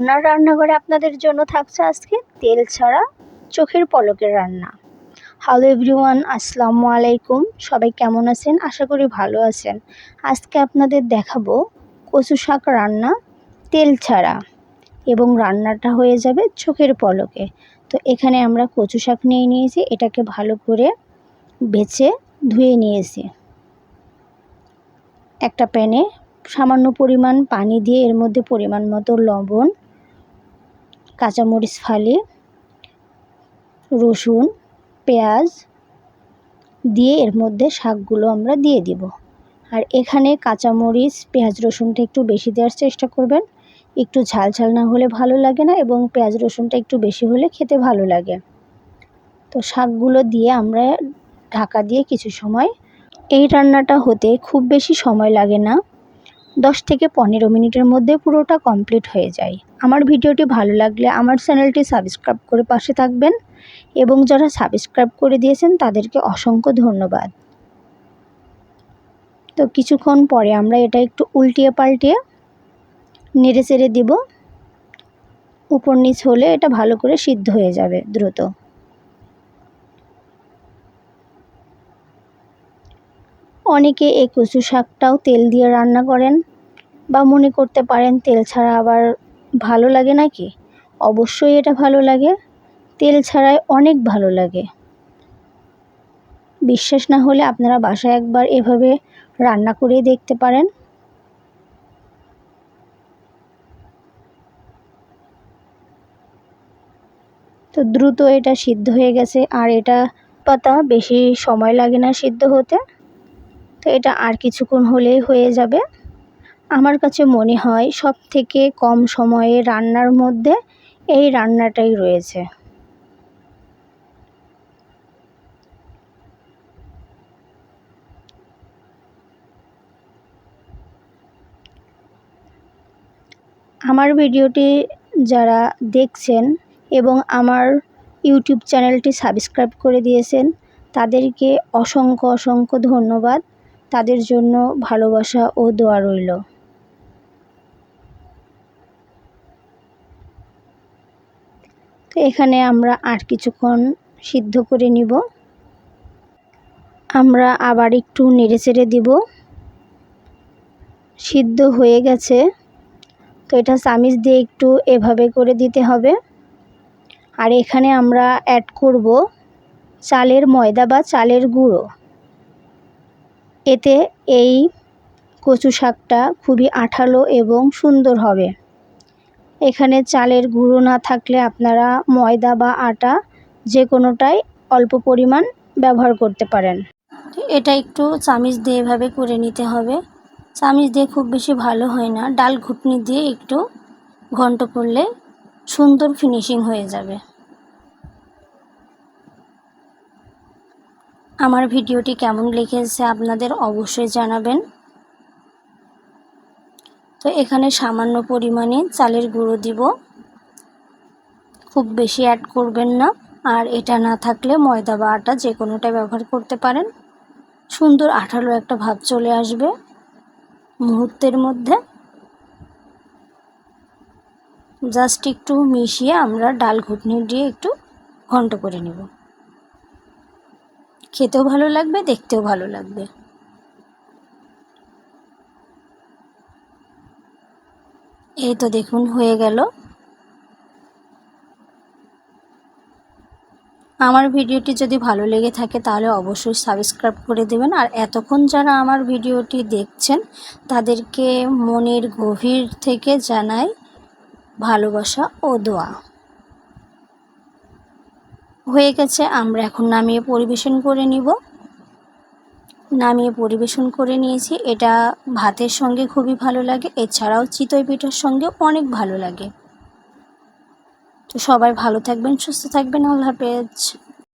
রান্নার রান্নাঘরে আপনাদের জন্য থাকছে আজকে তেল ছাড়া চোখের পলকের রান্না। হ্যালো এভরিওয়ান আসসালামু আলাইকুম। সবাই কেমন আছেন? আশা করি ভালো আছেন। আজকে আপনাদের দেখাবো কচু শাক রান্না তেল ছাড়া এবং রান্নাটা হয়ে যাবে চোখের পলকে। তো এখানে আমরা কচু শাক নিয়ে নিয়েছি, এটাকে ভালো করে বেছে ধুয়ে নিয়েছি। একটা প্যানে সামান্য পরিমাণ পানি দিয়ে এর মধ্যে পরিমাণ মতো লবণ কাঁচামরিচ ফালি, রসুন, পেঁয়াজ দিয়ে এর মধ্যে শাকগুলো আমরা দিয়ে দিব। আর এখানে কাঁচামরিচ, পেঁয়াজ, রসুনটা একটু বেশি দেওয়ার চেষ্টা করবেন। একটু ঝাল ঝাল না হলে ভালো লাগে না এবং পেঁয়াজ, রসুনটা একটু বেশি হলে খেতে ভালো লাগে। তো শাকগুলো দিয়ে আমরা ঢাকা দিয়ে কিছু সময় এই রান্নাটা হতে খুব বেশি সময় লাগে না। দশ থেকে পনেরো মিনিটের মধ্যে পুরোটা কমপ্লিট হয়ে যায়। আমার ভিডিওটি ভালো লাগলে আমার চ্যানেলটি সাবস্ক্রাইব করে পাশে থাকবেন এবং যারা সাবস্ক্রাইব করে দিয়েছেন তাদেরকে অসংখ্য ধন্যবাদ। তো কিছুক্ষণ পরে আমরা এটা একটু উল্টিয়ে পাল্টিয়ে নেড়ে চেড়ে দিব। উপর নিচ হলে এটা ভালো করে সিদ্ধ হয়ে যাবে দ্রুত। অনেকে এই কচু শাকটাও তেল দিয়ে রান্না করেন বা মনে করতে পারেন তেল ছাড়া আবার ভালো লাগে নাকি? অবশ্যই এটা ভালো লাগে। তেল ছাড়াই অনেক ভালো লাগে। বিশ্বাস না হলে আপনারা বাসায় একবার এভাবে রান্না করে দেখতে পারেন। তো দ্রুত এটা সিদ্ধ হয়ে গেছে। আর এটা পাতা বেশি সময় লাগে না সিদ্ধ হতে। তো এটা আর কিছুক্ষণ হলেই হয়ে যাবে। আমার কাছে মনে হয় সব থেকে কম সময়ে রান্নার মধ্যে এই রান্নাটাই রয়েছে। আমার ভিডিওটি যারা দেখছেন এবং আমার ইউটিউব চ্যানেলটি সাবস্ক্রাইব করে দিয়েছেন, তাদেরকে অসংখ্য অসংখ্য ধন্যবাদ। তাদের জন্য ভালোবাসা ও দোয়া রইল। তো এখানে আমরা আর কিছুক্ষণ সিদ্ধ করে নিব। আমরা আবার একটু নেড়ে চেড়ে দিব। সিদ্ধ হয়ে গেছে। তো এটা চামিচ দিয়ে একটু এভাবে করে দিতে হবে। আর এখানে আমরা অ্যাড করব চালের ময়দা বা চালের গুঁড়ো। এতে এই কচু শাকটা খুবই আঠালো এবং সুন্দর হবে। এখানে চালের গুঁড়ো না থাকলে আপনারা ময়দা বা আটা যে কোনোটাই অল্প পরিমাণ ব্যবহার করতে পারেন। এটা একটু চামিচ দিয়ে এভাবে করে নিতে হবে। চামিচ দিয়ে খুব বেশি ভালো হয় না। ডাল ঘুটনি দিয়ে একটু ঘন্ট করলে সুন্দর ফিনিশিং হয়ে যাবে। আমার ভিডিওটি কেমন লেগেছে আপনাদের অবশ্যই জানাবেন। তো এখানে সামান্য পরিমাণে চালের গুঁড়ো দিব। খুব বেশি অ্যাড করবেন না। আর এটা না থাকলে ময়দা বা আটা যে কোনোটা ব্যবহার করতে পারেন। সুন্দর আঠালো একটা ভাব চলে আসবে মুহূর্তের মধ্যে। জাস্ট একটু মিশিয়ে আমরা ডাল ঘুটনি দিয়ে একটু ঘন্ট করে নেব। খেতেও ভালো লাগবে, দেখতেও ভালো লাগবে। এই তো দেখুন, হয়ে গেল। আমার ভিডিওটি যদি ভালো লেগে থাকে, তাহলে অবশ্যই সাবস্ক্রাইব করে দেবেন। আর এতক্ষণ যারা আমার ভিডিওটি দেখছেন, তাদেরকে মনের গভীর থেকে জানাই ভালোবাসা ও দোয়া। হয়ে গেছে, আমরা এখন নামিয়ে পরিবেশন করে নিব। নামিয়ে পরিবেশন করে নিয়েছি। এটা ভাতের সঙ্গে খুবই ভালো লাগে, এছাড়াও চিতই পিঠার সঙ্গে অনেক ভালো লাগে। তো সবাই ভালো থাকবেন, সুস্থ থাকবেন, আল্লাহ হাফেজ।